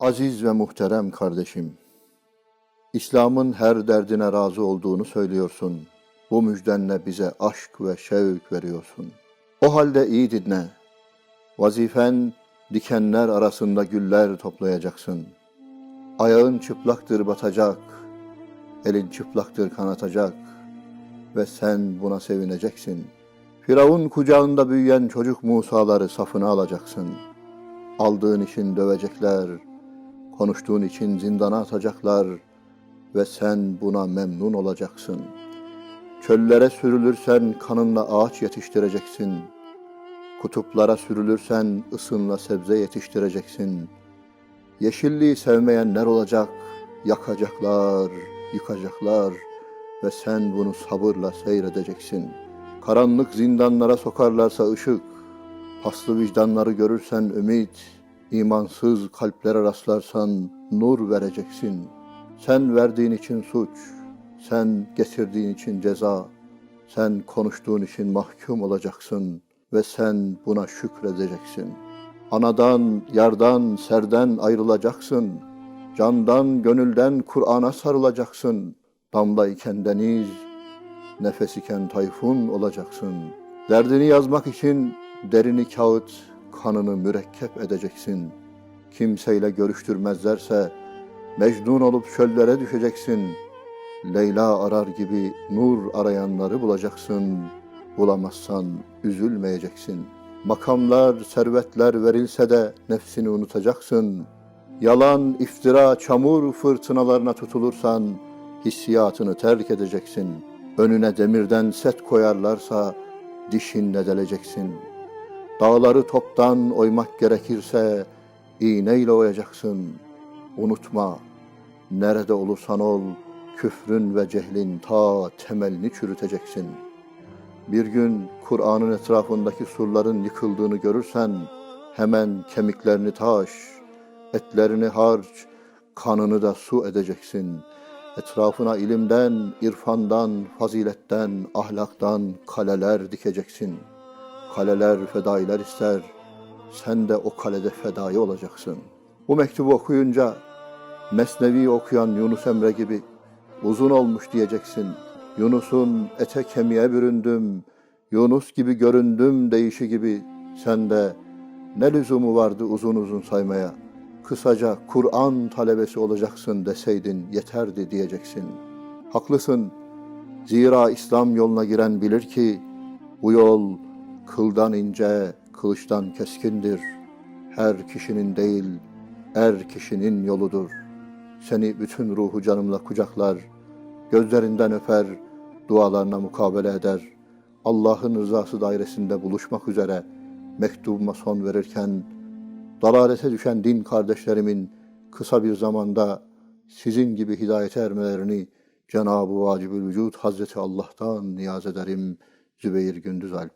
Aziz ve muhterem kardeşim, İslam'ın her derdine razı olduğunu söylüyorsun. Bu müjdenle bize aşk ve şevk veriyorsun. O halde iyi dinle. Vazifen dikenler arasında güller toplayacaksın. Ayağın çıplaktır batacak, elin çıplaktır kanatacak ve sen buna sevineceksin. Firavun kucağında büyüyen çocuk Musa'ları safına alacaksın. Aldığın için dövecekler, konuştuğun için zindana atacaklar ve sen buna memnun olacaksın. Çöllere sürülürsen kanınla ağaç yetiştireceksin. Kutuplara sürülürsen ısınla sebze yetiştireceksin. Yeşilliği sevmeyenler olacak, yakacaklar, yıkacaklar ve sen bunu sabırla seyredeceksin. Karanlık zindanlara sokarlarsa ışık, paslı vicdanları görürsen ümit, imansız kalplere rastlarsan nur vereceksin. Sen verdiğin için suç, sen getirdiğin için ceza, sen konuştuğun için mahkum olacaksın ve sen buna şükredeceksin. Anadan, yardan, serden ayrılacaksın. Candan, gönülden Kur'an'a sarılacaksın. Damla iken deniz, nefes iken tayfun olacaksın. Derdini yazmak için derini kağıt, kanını mürekkep edeceksin. Kimseyle görüştürmezlerse mecnun olup çöllere düşeceksin. Leyla arar gibi nur arayanları bulacaksın. Bulamazsan üzülmeyeceksin. Makamlar, servetler verilse de nefsini unutacaksın. Yalan, iftira, çamur fırtınalarına tutulursan hissiyatını terk edeceksin. Önüne demirden set koyarlarsa dişinle deleceksin. Dağları toptan oymak gerekirse iğneyle oyacaksın. Unutma, nerede olursan ol, küfrün ve cehlin ta temelini çürüteceksin. Bir gün Kur'an'ın etrafındaki surların yıkıldığını görürsen, hemen kemiklerini taş, etlerini harç, kanını da su edeceksin. Etrafına ilimden, irfandan, faziletten, ahlaktan kaleler dikeceksin. Kaleler fedailer ister, sen de o kalede fedai olacaksın. Bu mektubu okuyunca Mesnevi okuyan Yunus Emre gibi uzun olmuş diyeceksin. Yunus'un ete kemiğe büründüm, Yunus gibi göründüm deyişi gibi sen de ne lüzumu vardı uzun uzun saymaya. Kısaca Kur'an talebesi olacaksın deseydin yeterdi diyeceksin. Haklısın. Zira İslam yoluna giren bilir ki bu yol kıldan ince, kılıçtan keskindir. Her kişinin değil, er kişinin yoludur. Seni bütün ruhu canımla kucaklar, gözlerinden öper, dualarına mukabele eder. Allah'ın rızası dairesinde buluşmak üzere mektubuma son verirken, dalalete düşen din kardeşlerimin kısa bir zamanda sizin gibi hidayete ermelerini Cenab-ı Vacibül Vücud Hazreti Allah'tan niyaz ederim. Zübeyir Gündüz Alp